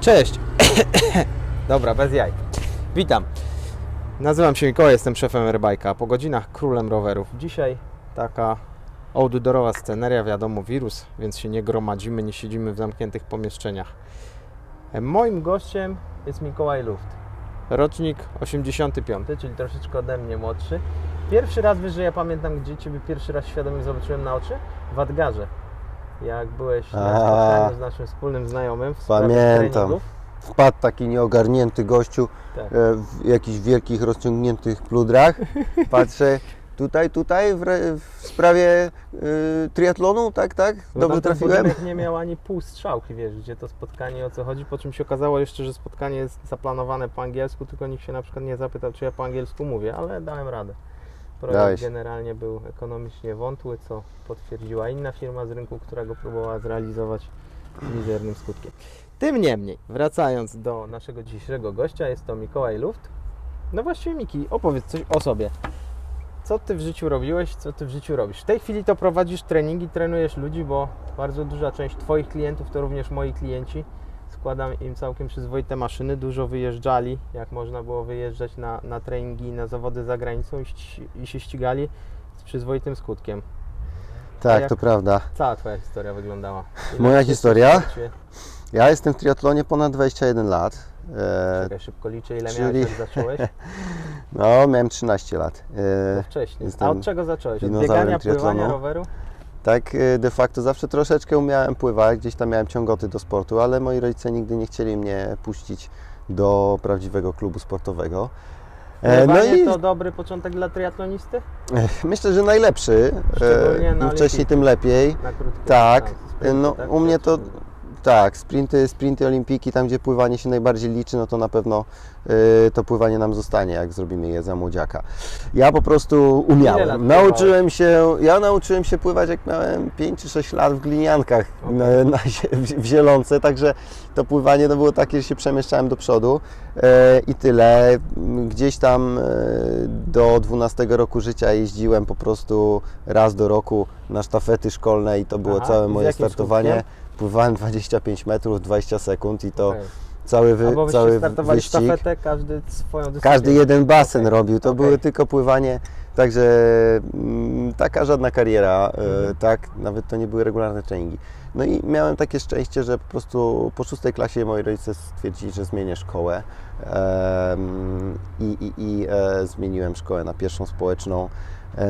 Cześć! Dobra, bez jaj. Witam. Nazywam się Mikołaj, jestem szefem Airbike'a, po godzinach królem rowerów. Dzisiaj taka outdoorowa sceneria, wiadomo, wirus, więc się nie gromadzimy, nie siedzimy w zamkniętych pomieszczeniach. Moim gościem jest Mikołaj Luft. Rocznik 85, czyli troszeczkę ode mnie młodszy. Pierwszy raz, wiesz, że ja pamiętam, gdzie Ciebie pierwszy raz świadomie zobaczyłem na oczy? W Adgarze. Jak byłeś na A. spotkaniu z naszym wspólnym znajomym w sprawie Pamiętam. treningów. Wpadł taki nieogarnięty gościu Tak. e, w jakichś wielkich, rozciągniętych pludrach. Patrzę, tutaj, tutaj w, re, w sprawie y, triatlonu, tak, tak? Bo Dobrze tamten trafiłem? budynek nie miał ani pół strzałki, wiesz, gdzie to spotkanie, o co chodzi, po czym się okazało jeszcze, że spotkanie jest zaplanowane po angielsku, tylko nikt się na przykład nie zapytał, czy ja po angielsku mówię, ale dałem radę. Projekt Dałeś. generalnie był ekonomicznie wątły, co potwierdziła inna firma z rynku, która go próbowała zrealizować z mizernym skutkiem. Tym niemniej, wracając do naszego dzisiejszego gościa, jest to Mikołaj Luft. No właściwie Miki, opowiedz coś o sobie. Co ty w życiu robiłeś, co ty w życiu robisz? W tej chwili to prowadzisz treningi, trenujesz ludzi, bo bardzo duża część Twoich klientów to również moi klienci. Składam im całkiem przyzwoite maszyny, dużo wyjeżdżali, jak można było wyjeżdżać na, na treningi na zawody za granicą i, i się ścigali z przyzwoitym skutkiem. Tak, to prawda. Cała Twoja historia wyglądała. Ile Moja historia? Ja jestem w triatlonie ponad 21 lat. E, Czekaj, szybko liczę, ile czyli- miałeś, jak zacząłeś? no, miałem 13 lat. E, wcześniej. jestem A od czego zacząłeś? Od biegania, pływania, roweru? Tak, e, de facto zawsze troszeczkę umiałem pływać, gdzieś tam miałem ciągoty do sportu, ale moi rodzice nigdy nie chcieli mnie puścić do prawdziwego klubu sportowego. E, Pływanie to dobry początek dla triatlonisty? Myślę, że najlepszy. E, Im wcześniej, tym lepiej. Na Tak, sprinty, no tak? u mnie to tak, sprinty, sprinty olimpijki, tam gdzie pływanie się najbardziej liczy, no to na pewno y, to pływanie nam zostanie, jak zrobimy je za młodziaka. Ja po prostu umiałem. Nauczyłem się, ja nauczyłem się pływać jak miałem 5 czy 6 lat w gliniankach Okej. na, na, w, w zielonce, także to pływanie to było takie, że się przemieszczałem do przodu e, i tyle. Gdzieś tam e, do 12 roku życia jeździłem po prostu raz do roku na sztafety szkolne i to było Aha, całe moje startowanie. skutkiem? Pływałem 25 metrów, 20 sekund i to Okej. cały, wy, Albo cały startowali wyścig. sztafetę, każdy swoją dyscyplinę. Każdy jeden basen Okej, robił, to okej. były tylko pływanie, także mm, taka żadna kariera, e, Mhm. tak, nawet to nie były regularne treningi. No i miałem takie szczęście, że po prostu po szóstej klasie moi rodzice stwierdzili, że zmienię szkołę i, i, i e, zmieniłem szkołę na pierwszą społeczną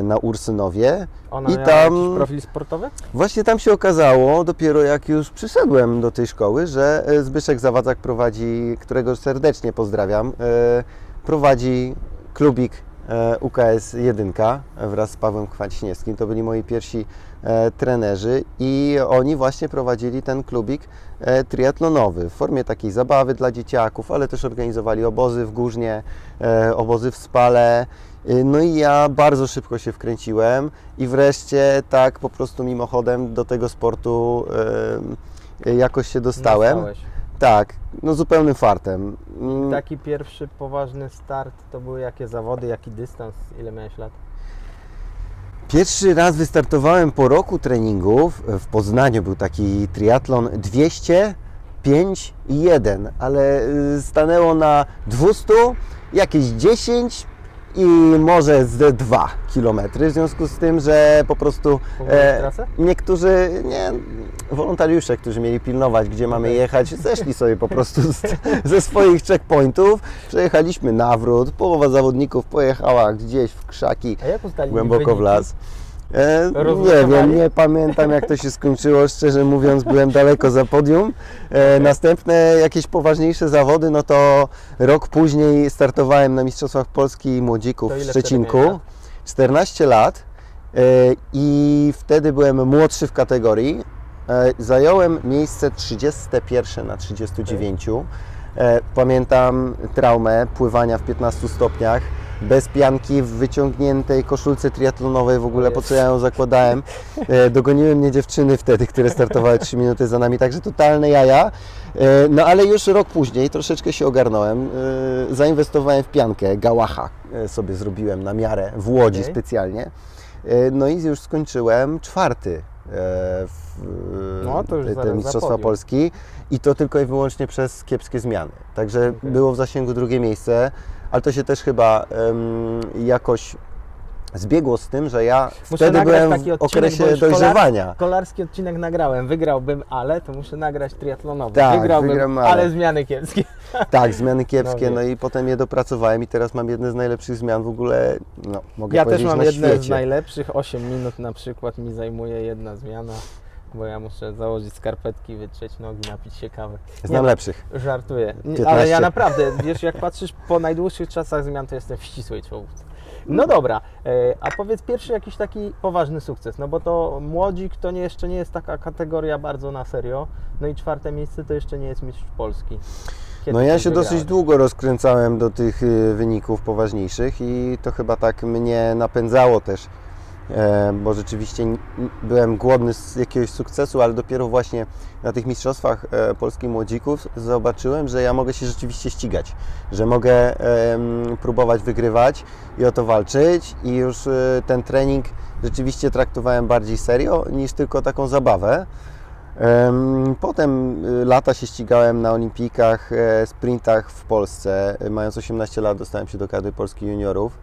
na Ursynowie. Ona I miała tam- jakiś profil sportowy? Właśnie tam się okazało, dopiero jak już przyszedłem do tej szkoły, że e, Zbyszek Zawadzak prowadzi, którego serdecznie pozdrawiam, e, prowadzi klubik e, UKS 1 wraz z Pawłem Kwaśniewskim. To byli moi pierwsi e, trenerzy i oni właśnie prowadzili ten klubik e, triatlonowy w formie takiej zabawy dla dzieciaków, ale też organizowali obozy w Górznie, e, obozy w Spale. Y, No i ja bardzo szybko się wkręciłem i wreszcie tak po prostu mimochodem do tego sportu y, jakoś się dostałem. Dostałeś. Tak, no zupełnym fartem. Mm, Taki pierwszy poważny start to były jakie zawody, jaki dystans, ile miałeś lat? Pierwszy raz wystartowałem po roku treningów. W Poznaniu był taki triatlon 200, 5 i 1, ale y, stanęło na 200, jakieś 10 i może z 2 km. W związku z tym, że po prostu trasę? niektórzy, nie, wolontariusze, którzy mieli pilnować, gdzie mamy jechać, zeszli sobie po prostu z, ze swoich checkpointów. Przejechaliśmy nawrót, połowa zawodników pojechała gdzieś w krzaki głęboko w las. E, nie wiem, nie pamiętam jak to się skończyło, szczerze mówiąc byłem daleko za podium. E, następne jakieś poważniejsze zawody, no to rok później startowałem na Mistrzostwach Polski Młodzików w Szczecinku. miałeś lat? 14 lat e, i wtedy byłem młodszy w kategorii. E, Zająłem miejsce 31 na 39. E, Pamiętam traumę pływania w 15 stopniach, bez pianki, w wyciągniętej koszulce triatlonowej, w ogóle po co ja ją zakładałem. E, Dogoniły mnie dziewczyny wtedy, które startowały 3 minuty za nami, także totalne jaja. E, No ale już rok później troszeczkę się ogarnąłem. E, Zainwestowałem w piankę, gałacha sobie zrobiłem na miarę w Łodzi Okej. specjalnie. No i już skończyłem czwarty w No, to już te- Mistrzostwa. Polski. i to tylko i wyłącznie przez kiepskie zmiany. Także Okej. było w zasięgu drugie miejsce, ale to się też chyba em, jakoś zbiegło z tym, że ja wtedy nagrać byłem w okresie dojrzewania. Kolarski odcinek nagrałem. Wygrałbym, ale to muszę nagrać triatlonowy. Tak, Wygrałbym, ale. ale zmiany kiepskie. Tak, zmiany kiepskie, No no, i potem je dopracowałem i teraz mam jedne z najlepszych zmian w ogóle, no mogę Ja też powiedzieć, mam na jedne świecie. z najlepszych. 8 minut na przykład mi zajmuje jedna zmiana, bo ja muszę założyć skarpetki, wytrzeć nogi, napić się kawy. Znam Nie, lepszych. Żartuję. Nie, 15. Ale ja naprawdę, wiesz, jak patrzysz po najdłuższych czasach zmian, to jestem w ścisłej czołówce. No dobra, e, a powiedz pierwszy jakiś taki poważny sukces, no bo to młodzik to nie, jeszcze nie jest taka kategoria bardzo na serio, no i czwarte miejsce to jeszcze nie jest mistrz Polski. Kiedy No ja się dosyć wygrałeś? długo rozkręcałem do tych y, wyników poważniejszych i to chyba tak mnie napędzało też, bo rzeczywiście byłem głodny z jakiegoś sukcesu, ale dopiero właśnie na tych mistrzostwach e, polskich młodzików zobaczyłem, że ja mogę się rzeczywiście ścigać, że mogę próbować wygrywać i o to walczyć i już e, ten trening rzeczywiście traktowałem bardziej serio niż tylko taką zabawę. Em, Potem lata się ścigałem na olimpijkach, e, sprintach w Polsce. E, Mając 18 lat dostałem się do kadry polskich juniorów.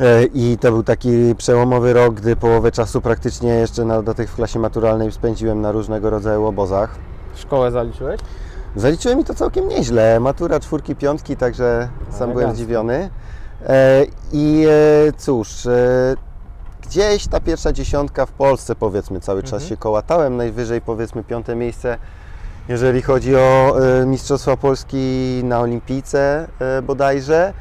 E, I to był taki przełomowy rok, gdy połowę czasu praktycznie jeszcze na dodatek w klasie maturalnej spędziłem na różnego rodzaju obozach. Szkołę zaliczyłeś? Zaliczyłem mi to całkiem nieźle. Matura czwórki, piątki, także sam byłem zdziwiony. E, I e, cóż, gdzieś ta pierwsza dziesiątka w Polsce powiedzmy cały czas Mhm. się kołatałem. Najwyżej powiedzmy piąte miejsce, jeżeli chodzi o Mistrzostwa Polski na Olimpijce bodajże.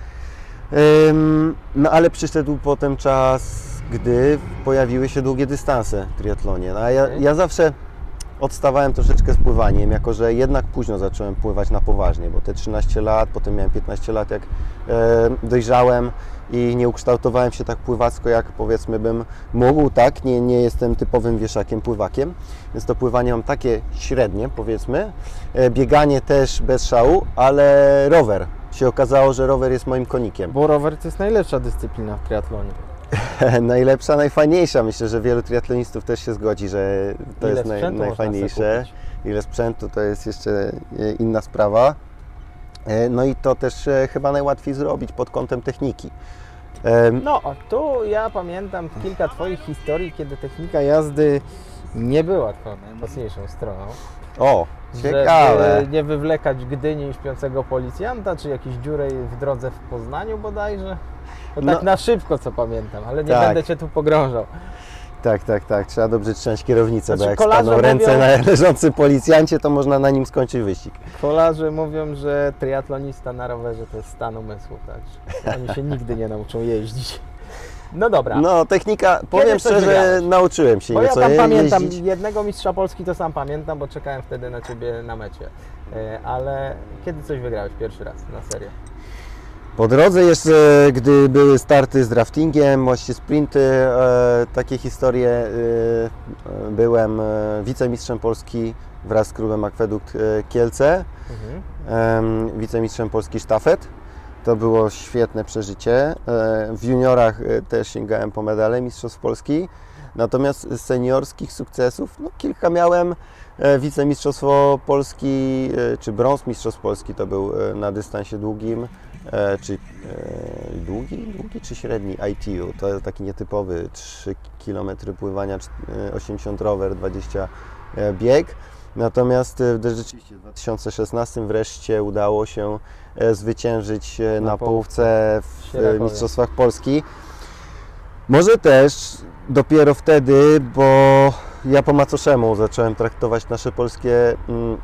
No ale przyszedł potem czas, gdy pojawiły się długie dystanse w triatlonie. No, a ja, ja zawsze odstawałem troszeczkę z pływaniem, jako że jednak późno zacząłem pływać na poważnie, bo te 13 lat, potem miałem 15 lat, jak e, dojrzałem i nie ukształtowałem się tak pływacko, jak powiedzmy bym mógł, tak? Nie, nie jestem typowym wieszakiem, pływakiem, więc to pływanie mam takie średnie, powiedzmy. E, bieganie też bez szału, ale rower. Się okazało, że rower jest moim konikiem. Bo rower to jest najlepsza dyscyplina w triatlonie. Najlepsza, najfajniejsza. Myślę, że wielu triatlonistów też się zgodzi, że to Ile jest naj, najfajniejsze. Ile sprzętu to jest jeszcze e, inna sprawa. E, No i to też e, chyba najłatwiej zrobić pod kątem techniki. No, a tu ja pamiętam kilka Twoich historii, kiedy technika jazdy nie była Twoją najmocniejszą stroną. O, ciekawe. Żeby nie wywlekać Gdyni śpiącego policjanta, czy jakiejś dziury w drodze w Poznaniu bodajże. To tak No. na szybko, co pamiętam, ale nie Tak. będę Cię tu pogrążał. Tak, tak, tak. Trzeba dobrze trzymać kierownicę, Znaczy, bo jak staną ręce mówią- na leżącym policjancie, to można na nim skończyć wyścig. Kolarze mówią, że triatlonista na rowerze to jest stan umysłu, tak? Oni się nigdy nie nauczą jeździć. No dobra. No, technika, powiem coś szczerze, wygrałeś? nauczyłem się Bo ja nieco tam je- pamiętam jeździć. jednego mistrza Polski, to sam pamiętam, bo czekałem wtedy na Ciebie na mecie. E, Ale kiedy coś wygrałeś pierwszy raz, na serio? Po drodze jeszcze, gdy były starty z draftingiem, właśnie sprinty, e, takie historie, e, e, byłem e, wicemistrzem Polski wraz z klubem Akwedukt e, Kielce, Mhm. em, wicemistrzem Polski sztafet. To było świetne przeżycie. E, W juniorach e, też sięgałem po medale Mistrzostw Polski. Natomiast z seniorskich sukcesów, no kilka miałem. E, Wicemistrzostwo Polski, czy brąz Mistrzostw Polski to był na dystansie długim, czy długi, długi czy średni ITU. To jest taki nietypowy 3 km pływania, cz- e, 80 rower, 20 e, bieg. Natomiast rzeczywiście w 2016 wreszcie udało się zwyciężyć e, Na na połówce. w e, Sierakowie. Mistrzostwach Polski. Może też dopiero wtedy, bo ja po macoszemu zacząłem traktować nasze polskie mm,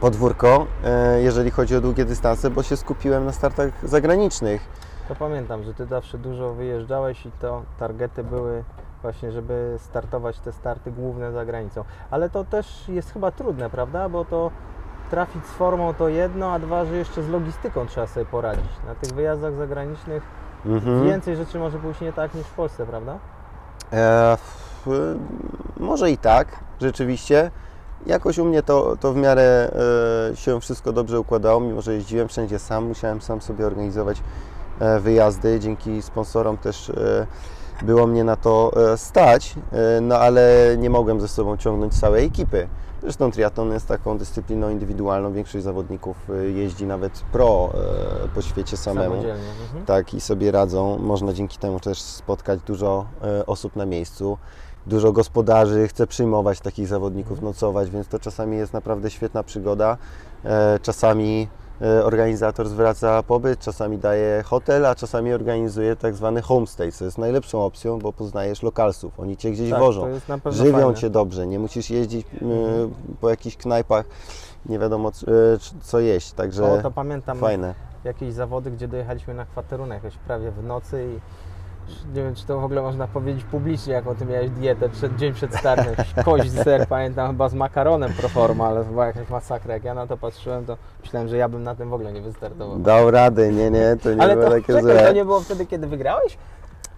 podwórko, e, jeżeli chodzi o długie dystanse, bo się skupiłem na startach zagranicznych. To pamiętam, że Ty zawsze dużo wyjeżdżałeś i to targety były właśnie, żeby startować te starty główne za granicą. Ale to też jest chyba trudne, prawda? Bo to trafić z formą to jedno, a dwa, że jeszcze z logistyką trzeba sobie poradzić. Na tych wyjazdach zagranicznych Mhm. więcej rzeczy może pójść nie tak niż w Polsce, prawda? E, f, może i tak, rzeczywiście. Jakoś u mnie to, to w miarę e, się wszystko dobrze układało, mimo że jeździłem wszędzie sam, musiałem sam sobie organizować e, wyjazdy. Dzięki sponsorom też e, było mnie na to e, stać, e, no ale nie mogłem ze sobą ciągnąć całej ekipy. Zresztą triatlon jest taką dyscypliną indywidualną. Większość zawodników y, jeździ nawet pro e, po świecie samemu. Mhm. Tak, i sobie radzą. Można dzięki temu też spotkać dużo e, osób na miejscu. Dużo gospodarzy chce przyjmować takich zawodników, nocować, więc to czasami jest naprawdę świetna przygoda. E, Czasami organizator zwraca pobyt, czasami daje hotel, a czasami organizuje tak zwany homestay, co jest najlepszą opcją, bo poznajesz lokalsów. Oni cię gdzieś Tak, wożą. Żywią fajne. cię dobrze, nie musisz jeździć e, po jakichś knajpach, nie wiadomo e, co jeść, także O, to pamiętam fajne. jakieś zawody, gdzie dojechaliśmy na kwaterunek jakoś prawie w nocy i nie wiem, czy to w ogóle można powiedzieć publicznie, jaką ty miałeś dietę przed, dzień przed startem. Kość ser, pamiętam chyba z makaronem pro forma, ale to była jakaś masakra. Jak ja na to patrzyłem, to myślałem, że ja bym na tym w ogóle nie wystartował. Dał rady, nie, nie, to nie ale było to, takie czekaj, złe. to nie było wtedy, kiedy wygrałeś?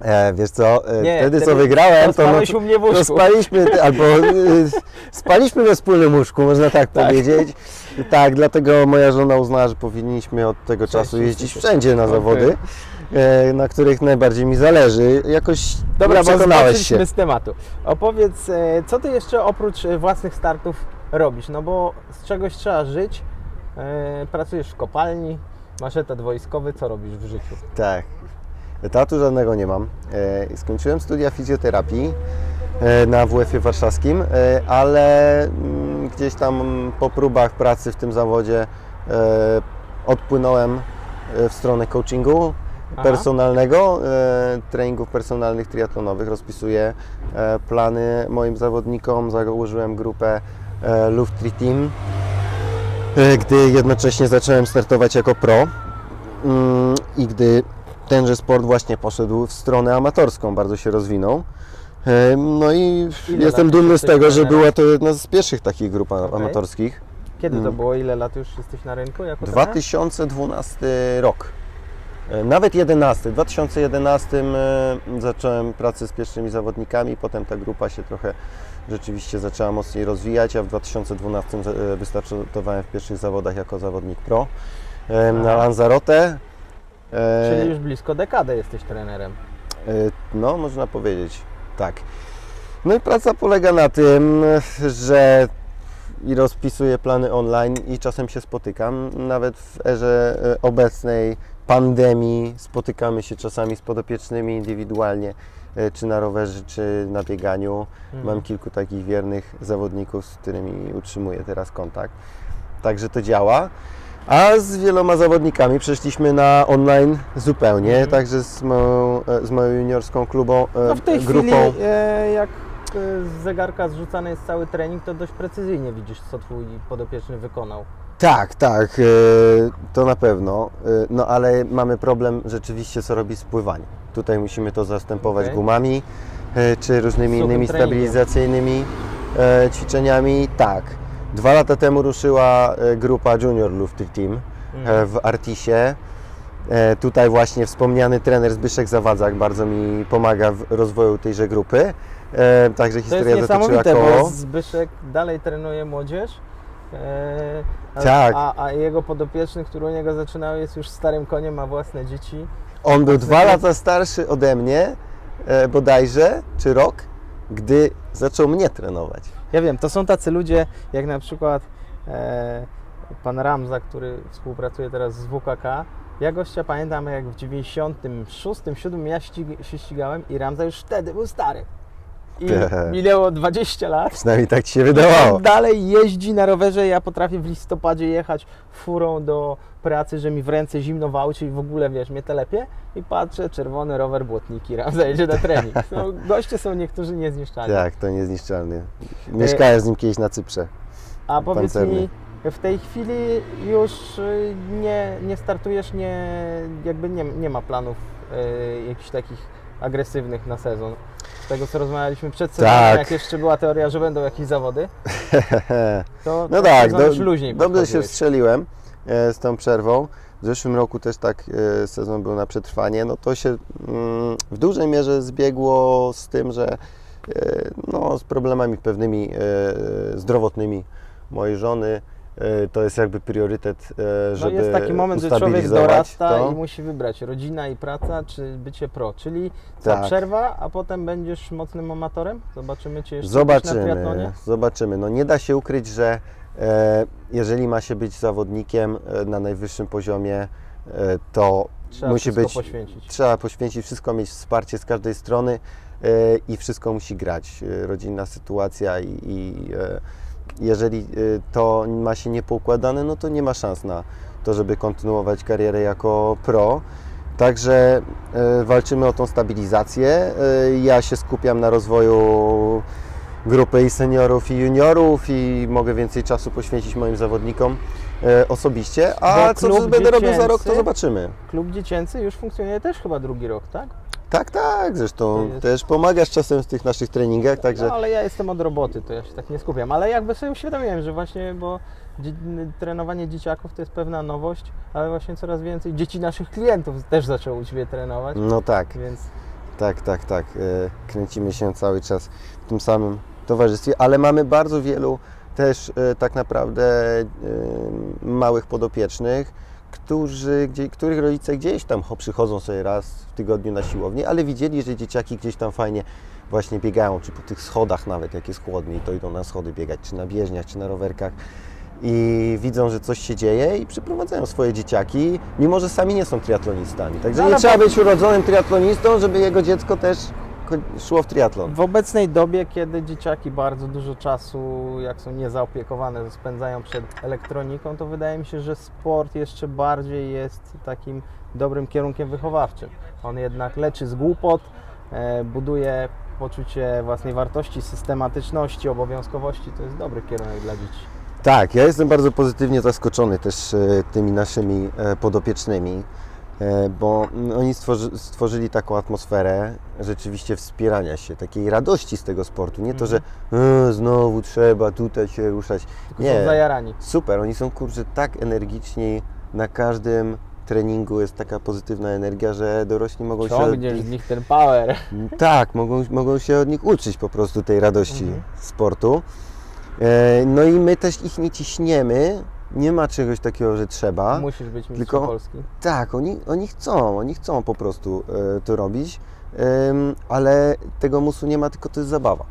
E, wiesz co, e, Nie, wtedy co wygrałem, to, no, u mnie w to łóżku. spaliśmy, ty- albo y, spaliśmy we wspólnym łóżku, można tak, powiedzieć. Tak, dlatego moja żona uznała, że powinniśmy od tego czasu Częściej jeździć wszędzie na zawody, e, na których najbardziej mi zależy. Jakoś Dobra, bo się. z tematu. Opowiedz, e, co ty jeszcze oprócz własnych startów robisz? No bo z czegoś trzeba żyć. Pracujesz w kopalni, masz etat wojskowy, co robisz w życiu? Tak. Etatu żadnego nie mam. E, Skończyłem studia fizjoterapii e, na WF-ie warszawskim, e, ale mm, gdzieś tam po próbach pracy w tym zawodzie odpłynąłem w stronę coachingu Aha. personalnego, treningów personalnych triatlonowych. Rozpisuję plany moim zawodnikom. Założyłem grupę e, Luft Tri Team, gdy jednocześnie zacząłem startować jako pro. Mm, i gdy tenże sport właśnie poszedł w stronę amatorską, bardzo się rozwinął. E, No i Ile jestem lat dumny z jesteś tego, że trenerem? była to jedna z pierwszych takich grup a- Okej. amatorskich. Kiedy to Mm. było? Ile lat już jesteś na rynku? Jako trener? 2012 rok. E, Nawet 11. W 2011 e, zacząłem pracę z pierwszymi zawodnikami, potem ta grupa się trochę rzeczywiście zaczęła mocniej rozwijać, a w 2012 za- e, wystartowałem w pierwszych zawodach jako zawodnik pro e, na. Lanzarote. E, Czyli już blisko dekadę jesteś trenerem. E, No, można powiedzieć, tak. No i praca polega na tym, że i rozpisuję plany online i czasem się spotykam. Nawet w erze e, obecnej pandemii spotykamy się czasami z podopiecznymi indywidualnie, czy na rowerze, czy na bieganiu. Mhm. Mam kilku takich wiernych zawodników, z którymi utrzymuję teraz kontakt. Także to działa. A z wieloma zawodnikami przeszliśmy na online zupełnie, Mhm. także z moją, e, z moją juniorską klubą, e, No w tej grupą. chwili, e, jak z zegarka zrzucany jest cały trening, to dość precyzyjnie widzisz, co twój podopieczny wykonał. Tak, tak, to na pewno. No ale mamy problem rzeczywiście, co robić z pływaniem. Tutaj musimy to zastępować Okej. gumami, czy różnymi Suchym innymi treningiem. stabilizacyjnymi ćwiczeniami. Tak. Dwa lata temu ruszyła e, grupa Junior Lufty Team e, w Artisie. E, Tutaj właśnie wspomniany trener Zbyszek Zawadzak bardzo mi pomaga w rozwoju tejże grupy. Także To jest historia dotyczyła koło. bo Zbyszek dalej trenuje młodzież. A, Tak. a, a jego podopieczny, który u niego zaczynał, jest już starym koniem, ma własne dzieci. On był dwa lata starszy ode mnie, bodajże, czy rok, gdy zaczął mnie trenować. Ja wiem, to są tacy ludzie, jak na przykład e, pan Ramza, który współpracuje teraz z WKK. Ja gościa pamiętam, jak w 96, 7 ja ścig- się ścigałem i Ramza już wtedy był stary. I Te. minęło 20 lat. Przynajmniej tak ci się wydawało. Dalej jeździ na rowerze. Ja potrafię w listopadzie jechać furą do pracy, że mi w ręce zimno w aucie i w ogóle wiesz, mnie telepie i patrzę, czerwony rower błotniki, raz jedzie na trening. No, goście są niektórzy niezniszczalni. Tak, to niezniszczalny. Mieszkałem z nim kiedyś na Cyprze. A powiedz pancerny. mi, w tej chwili już y, nie, nie startujesz, nie, jakby nie, nie ma planów y, jakichś takich agresywnych na sezon. Tego co rozmawialiśmy przed sezonem, Tak. jak jeszcze była teoria, że będą jakieś zawody, to No tak, do, luźniej dobrze się wstrzeliłem e, z tą przerwą. W zeszłym roku też tak e, sezon był na przetrwanie. No to się mm, w dużej mierze zbiegło z tym, że e, no, z problemami pewnymi zdrowotnymi mojej żony to jest jakby priorytet, e, No żeby jest taki moment, że człowiek dorasta to. i musi wybrać rodzina i praca, czy bycie pro. Czyli ta Tak. przerwa, a potem będziesz mocnym amatorem? Zobaczymy Cię jeszcze kiedyś na Zobaczymy, zobaczymy. No nie da się ukryć, że e, jeżeli ma się być zawodnikiem e, na najwyższym poziomie, e, to Trzeba musi być, poświęcić. trzeba poświęcić wszystko, mieć wsparcie z każdej strony e, i wszystko musi grać. E, rodzinna sytuacja i, i e, jeżeli e, to ma się niepoukładane, no to nie ma szans na to, żeby kontynuować karierę jako pro. Także e, walczymy o tą stabilizację. E, ja się skupiam na rozwoju grupy i seniorów i juniorów i mogę więcej czasu poświęcić moim zawodnikom e, osobiście, a co będę robił za rok, to zobaczymy. Klub dziecięcy już funkcjonuje też chyba drugi rok, tak? Tak, tak, zresztą jest- też pomagasz czasem w tych naszych treningach, także No, ale ja jestem od roboty, to ja się tak nie skupiam. Ale jakby sobie uświadomiłem, że właśnie, bo trenowanie dzieciaków to jest pewna nowość, ale właśnie coraz więcej dzieci naszych klientów też zaczęło u Ciebie trenować, no tak, więc tak, tak, tak. e, Kręcimy się cały czas w tym samym towarzystwie, ale mamy bardzo wielu też e, tak naprawdę e, małych podopiecznych, którzy, gdzie, których rodzice gdzieś tam cho- przychodzą sobie raz w tygodniu na siłownię, ale widzieli, że dzieciaki gdzieś tam fajnie właśnie biegają, czy po tych schodach nawet, jak jest chłodniej, to idą na schody biegać, czy na bieżniach, czy na rowerkach i widzą, że coś się dzieje i przyprowadzają swoje dzieciaki, mimo że sami nie są triatlonistami. Także No, nie trzeba być urodzonym triatlonistą, żeby jego dziecko też szło w triatlon. w obecnej dobie, kiedy dzieciaki bardzo dużo czasu, jak są niezaopiekowane, spędzają przed elektroniką, to wydaje mi się, że sport jeszcze bardziej jest takim dobrym kierunkiem wychowawczym. On jednak leczy z głupot, e, buduje poczucie własnej wartości, systematyczności, obowiązkowości. To jest dobry kierunek dla dzieci. Tak, ja jestem bardzo pozytywnie zaskoczony też e, tymi naszymi e, podopiecznymi, bo mm, oni stworzy, stworzyli taką atmosferę rzeczywiście wspierania się, takiej radości z tego sportu. Nie to, że e, znowu trzeba tutaj się ruszać. Tylko Nie. są zajarani. Super, oni są kurczę tak energiczni, na każdym treningu jest taka pozytywna energia, że dorośli mogą się od Ciągniesz z nich ten power. tak, mogą, mogą się od nich uczyć po prostu tej radości Mhm. sportu. E, No i my też ich nie ciśniemy, nie ma czegoś takiego, że trzeba. Musisz być mistrzem Tylko- Polski. Tak, oni, oni chcą, oni chcą po prostu e, to robić, Em, ale tego musu nie ma, tylko to jest zabawa.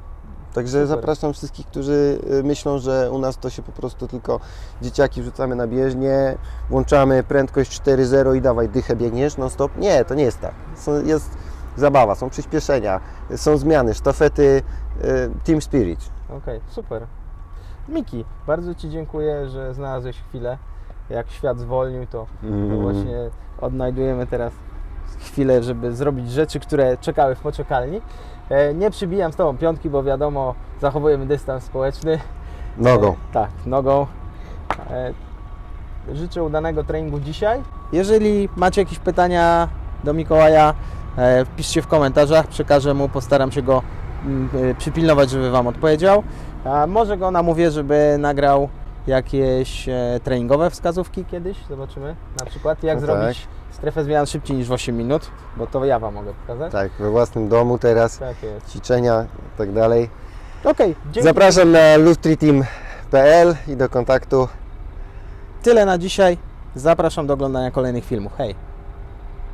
Także Super. zapraszam wszystkich, którzy e, myślą, że u nas to się po prostu tylko dzieciaki wrzucamy na bieżnię, włączamy prędkość 4.0 i dawaj dychę biegniesz non stop. Nie, to nie jest tak. Są, jest zabawa, są przyspieszenia, są zmiany, sztafety, e, team spirit. Okej, super. Miki, bardzo Ci dziękuję, że znalazłeś chwilę. Jak świat zwolnił, to, to Mm. właśnie odnajdujemy teraz chwilę, żeby zrobić rzeczy, które czekały w poczekalni. E, Nie przybijam z Tobą piątki, bo wiadomo, zachowujemy dystans społeczny. Nogą. E, tak, nogą. E, życzę udanego treningu dzisiaj. Jeżeli macie jakieś pytania do Mikołaja, piszcie w komentarzach, przekażę mu, postaram się go przypilnować, żeby Wam odpowiedział. A może go namówię, żeby nagrał jakieś e, treningowe wskazówki kiedyś, zobaczymy. Na przykład jak No zrobić strefę zmian szybciej niż w 8 minut, bo to ja Wam mogę pokazać. Tak, we własnym domu teraz, Tak jest. ćwiczenia i tak dalej. Okej, dzięki. Zapraszam na luftreteam.pl i do kontaktu. Tyle na dzisiaj. Zapraszam do oglądania kolejnych filmów. Hej!